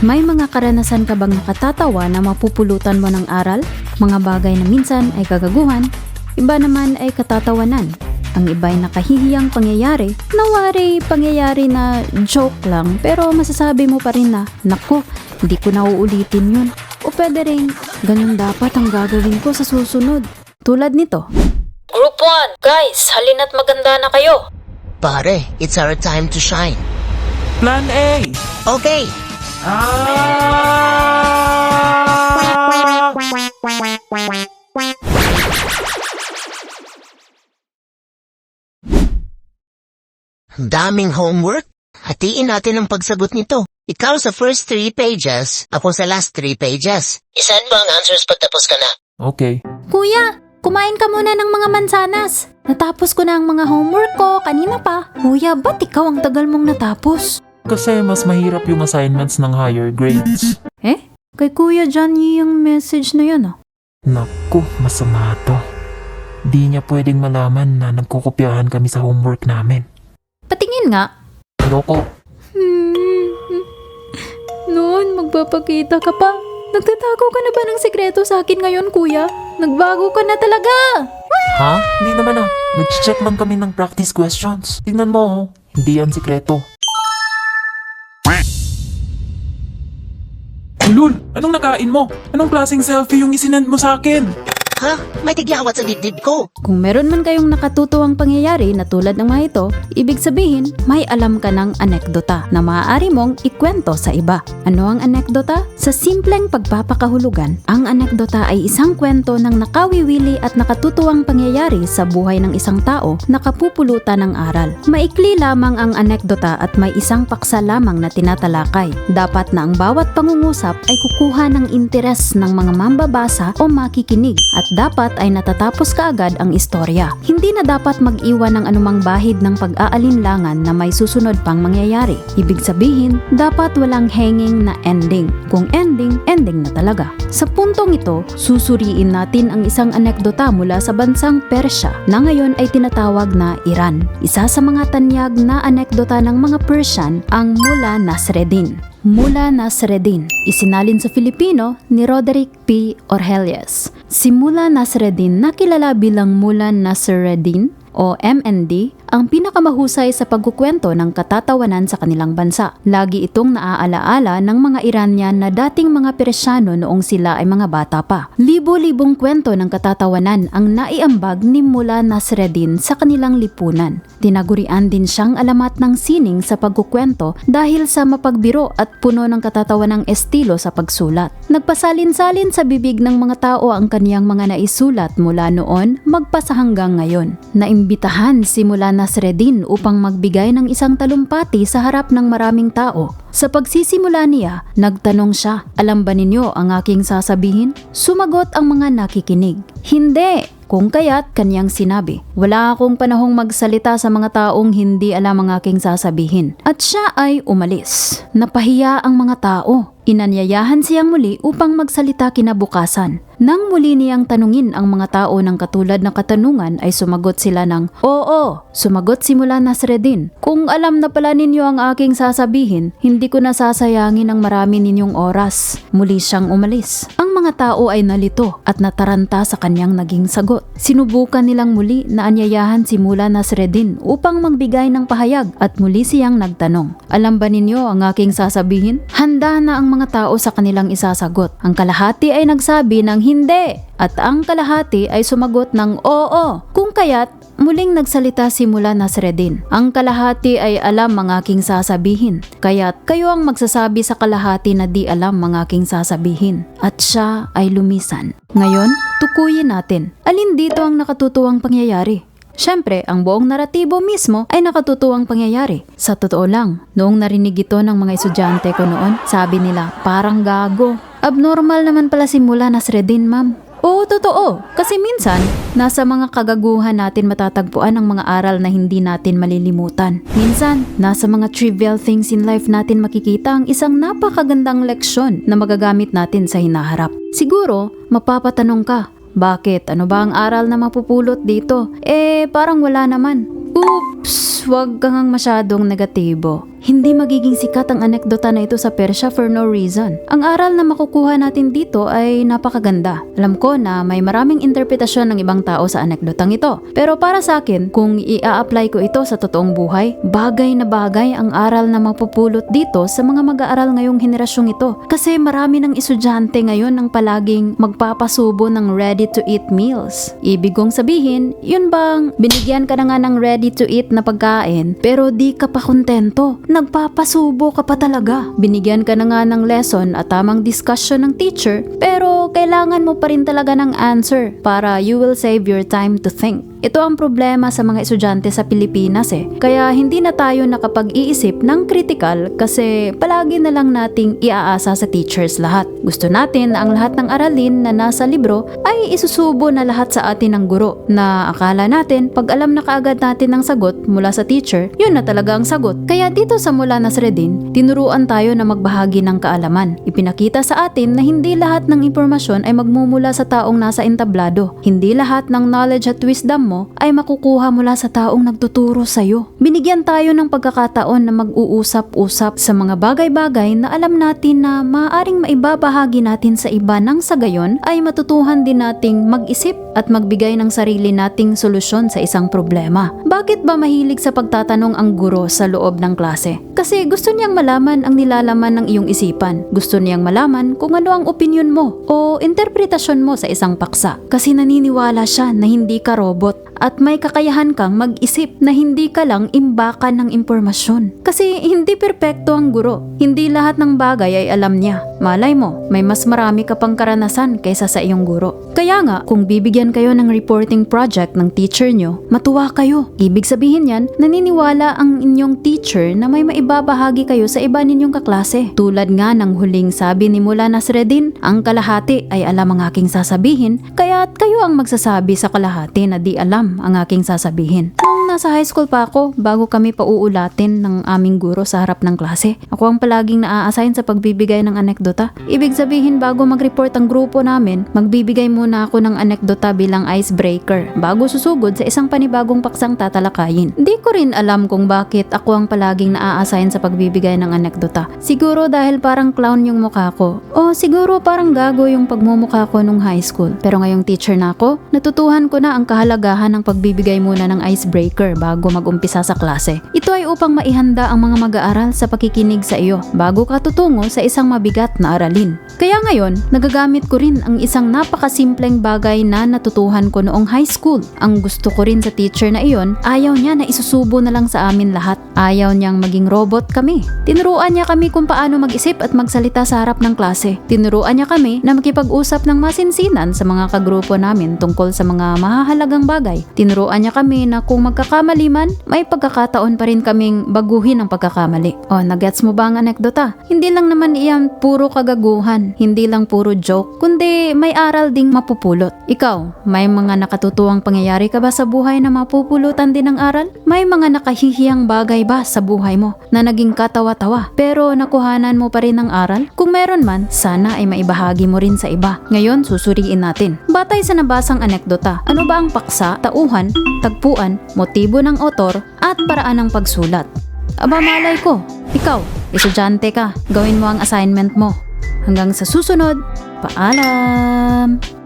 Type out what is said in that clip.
May mga karanasan ka bang nakatatawa na mapupulutan mo ng aral? Mga bagay na minsan ay kagaguhan, iba naman ay katatawanan. Ang iba ay nakahihiyang pangyayari, nawari pangyayari na joke lang pero masasabi mo pa rin na, naku, hindi ko na uulitin yun. O pwede rin, ganun dapat ang gagawin ko sa susunod. Tulad nito. Group 1, guys, halina't maganda na kayo. Pare, it's our time to shine. Plan A! Okay, Ah! daming homework. Hatiin natin ang pagsagot nito. Ikaw sa first three pages, ako sa last three pages. Isend mo ang answers pagtapos ka na. Okay. Kuya, kumain ka muna ng mga mansanas. Natapos ko na ang mga homework ko kanina pa. Kuya, ba't ikaw ang tagal mong natapos? Kasi mas mahirap yung assignments ng higher grades. Eh? Kay Kuya Johnny yung message na yun ah. Naku, masama to. Di niya pwedeng malaman na nagkukopyahan kami sa homework namin. Patingin nga. Loko. Hmm. Noon, magpapakita ka pa. Nagtatago ka na ba ng sekreto sa akin ngayon, kuya? Nagbago ka na talaga! Ha? Hindi naman ah. Nag-check lang kami ng practice questions. Tingnan mo oh. Hindi yan sikreto. Lul, anong nakain mo? Anong klaseng selfie yung isinend mo sa akin? Ha? May tigyawat sa dibdib ko. Kung meron man kayong nakatutuwang pangyayari na tulad ng mga ito, ibig sabihin may alam ka ng anekdota na maaari mong ikwento sa iba. Ano ang anekdota? Sa simpleng pagpapakahulugan, ang anekdota ay isang kwento ng nakawiwili at nakatutuwang pangyayari sa buhay ng isang tao na kapupulutan ng aral. Maikli lamang ang anekdota at may isang paksa lamang na tinatalakay. Dapat na ang bawat pangungusap ay kukuha ng interes ng mga mambabasa o makikinig at dapat ay natatapos kaagad ang istorya. Hindi na dapat mag-iwan ng anumang bahid ng pag-aalinlangan na may susunod pang mangyayari. Ibig sabihin, dapat walang hanging na ending. Kung ending, ending na talaga. Sa puntong ito, susuriin natin ang isang anekdota mula sa bansang Persya na ngayon ay tinatawag na Iran. Isa sa mga tanyag na anekdota ng mga Persian ang Mula Nasreddin. Mula Nasreddin, isinalin sa Filipino ni Roderick P. Orhelius. Si Mula Nasreddin na kilala bilang Mula Nasreddin o MND ang pinakamahusay sa pagkukwento ng katatawanan sa kanilang bansa. Lagi itong naaalaala ng mga Iranian na dating mga Persyano noong sila ay mga bata pa. Libo-libong kwento ng katatawanan ang naiambag ni Mula Nasreddin sa kanilang lipunan. Tinagurian din siyang alamat ng sining sa pagkukwento dahil sa mapagbiro at puno ng katatawanang estilo sa pagsulat. Nagpasalin-salin sa bibig ng mga tao ang kaniyang mga naisulat mula noon magpasa hanggang ngayon. Naimbitahan si Mula Nasreddin upang magbigay ng isang talumpati sa harap ng maraming tao. Sa pagsisimula niya, nagtanong siya, alam ba ninyo ang aking sasabihin? Sumagot ang mga nakikinig, hindi! Kung kaya't kanyang sinabi, wala akong panahong magsalita sa mga taong hindi alam ang aking sasabihin. At siya ay umalis. Napahiya ang mga tao. Inanyayahan siyang muli upang magsalita kinabukasan. Nang muli niyang tanungin ang mga tao ng katulad na katanungan ay sumagot sila ng, Oo, sumagot simula Nasreddin. Kung alam na pala ninyo ang aking sasabihin, hindi ko na sasayangin ang marami ninyong oras. Muli siyang umalis. Ang mga tao ay nalito at nataranta sa kanyang naging sagot. Sinubukan nilang muli na anyayahan si Mula Nasreddin upang magbigay ng pahayag at muli siyang nagtanong. Alam ba ninyo ang aking sasabihin? Handa na ang mga tao sa kanilang isasagot. Ang kalahati ay nagsabi ng hindi at ang kalahati ay sumagot ng oo. Kung kaya't Muling nagsalita si Mula Nasreddin. Ang kalahati ay alam ang aking sasabihin. Kaya't kayo ang magsasabi sa kalahati na di alam ang aking sasabihin. At siya ay lumisan. Ngayon, tukuyin natin. Alin dito ang nakatutuwang pangyayari? Siyempre, ang buong naratibo mismo ay nakatutuwang pangyayari. Sa totoo lang, noong narinig ito ng mga estudyante ko noon, sabi nila, parang gago. Abnormal naman pala si Mula Nasreddin, ma'am. Oo, totoo. Kasi minsan, nasa mga kagaguhan natin matatagpuan ang mga aral na hindi natin malilimutan. Minsan, nasa mga trivial things in life natin makikita ang isang napakagandang leksyon na magagamit natin sa hinaharap. Siguro, mapapatanong ka, bakit? Ano ba ang aral na mapupulot dito? Eh, parang wala naman. Oop! Psst, wag kang masyadong negatibo. Hindi magiging sikat ang anekdota na ito sa Persya for no reason. Ang aral na makukuha natin dito ay napakaganda. Alam ko na may maraming interpretasyon ng ibang tao sa anekdotang ito. Pero para sa akin, kung i-apply ko ito sa totoong buhay, bagay na bagay ang aral na mapupulot dito sa mga mag-aaral ngayong henerasyong ito. Kasi marami ng estudyante ngayon ang palaging magpapasubo ng ready-to-eat meals. Ibig kong sabihin, yun bang binigyan ka na nga ng ready-to-eat na pagkain pero di ka pa kontento? Nagpapasubo ka pa talaga. Binigyan ka na nga ng lesson at tamang discussion ng teacher pero kailangan mo pa rin talaga ng answer para you will save your time to think. Ito ang problema sa mga estudyante sa Pilipinas eh. Kaya hindi na tayo nakapag-iisip ng critical kasi palagi na lang nating iaasa sa teachers lahat. Gusto natin na ang lahat ng aralin na nasa libro ay isusubo na lahat sa atin ng guro na akala natin pag alam na kaagad natin ang sagot mula sa teacher, yun na talaga ang sagot. Kaya dito sa Mula Nasreddin, tinuruan tayo na magbahagi ng kaalaman. Ipinakita sa atin na hindi lahat ng impormasyon ay magmumula sa taong nasa entablado. Hindi lahat ng knowledge at wisdom mo ay makukuha mula sa taong nagtuturo sa'yo. Binigyan tayo ng pagkakataon na mag-uusap-usap sa mga bagay-bagay na alam natin na maaaring maibabahagi natin sa iba nang sa gayon ay matutuhan din nating mag-isip at magbigay ng sarili nating solusyon sa isang problema. Bakit ba mahilig sa pagtatanong ang guro sa loob ng klase? Kasi gusto niyang malaman ang nilalaman ng iyong isipan. Gusto niyang malaman kung ano ang opinion mo o interpretasyon mo sa isang paksa. Kasi naniniwala siya na hindi ka robot at may kakayahan kang mag-isip na hindi ka lang imbakan ng impormasyon. Kasi hindi perpekto ang guro. Hindi lahat ng bagay ay alam niya. Malay mo, may mas marami ka pang karanasan kaysa sa iyong guro. Kaya nga, kung bibigyan kayo ng reporting project ng teacher nyo, matuwa kayo. Ibig sabihin yan, naniniwala ang inyong teacher na may maibabahagi kayo sa iba ninyong kaklase. Tulad nga ng huling sabi ni Mula Nasreddin, ang kalahati ay alam ang aking sasabihin, kaya't kayo ang magsasabi sa kalahati na di alam ang aking sasabihin. Nasa high school pa ako, bago kami pauulatin ng aming guro sa harap ng klase, ako ang palaging naa-assign sa pagbibigay ng anekdota. Ibig sabihin bago mag-report ang grupo namin, magbibigay muna ako ng anekdota bilang icebreaker bago susugod sa isang panibagong paksang tatalakayin. Di ko rin alam kung bakit ako ang palaging naa-assign sa pagbibigay ng anekdota. Siguro dahil parang clown yung mukha ko. O siguro parang gago yung pagmumukha ko nung high school. Pero ngayong teacher na ako, natutuhan ko na ang kahalagahan ng pagbibigay muna ng icebreaker bago mag-umpisa sa klase. Ito ay upang maihanda ang mga mag-aaral sa pakikinig sa iyo bago ka tutungo sa isang mabigat na aralin. Kaya ngayon, nagagamit ko rin ang isang napakasimpleng bagay na natutuhan ko noong high school. Ang gusto ko rin sa teacher na iyon, ayaw niya na isusubo na lang sa amin lahat. Ayaw niyang maging robot kami. Tinuruan niya kami kung paano mag-isip at magsalita sa harap ng klase. Tinuruan niya kami na makipag-usap ng masinsinan sa mga kagrupo namin tungkol sa mga mahahalagang bagay. Tinuruan niya kami na kung magkakamali man, may pagkakataon pa rin kaming baguhin ang pagkakamali. O, nagets mo ba ang anekdota? Hindi lang naman iyan puro kagaguhan, hindi lang puro joke, kundi may aral ding mapupulot. Ikaw, may mga nakatutuwang pangyayari ka ba sa buhay na mapupulutan din ng aral? May mga nakahihiyang bagay ba sa buhay mo na naging katawa-tawa pero nakuhanan mo pa rin ng aral? Kung meron man, sana ay maibahagi mo rin sa iba. Ngayon, susuriin natin. Batay sa nabasang anekdota, ano ba ang paksa, tauhan, tagpuan, motibo ng otor, at paraan ng pagsulat? Aba malay ko, ikaw, estudyante ka, gawin mo ang assignment mo. Hanggang sa susunod, paalam!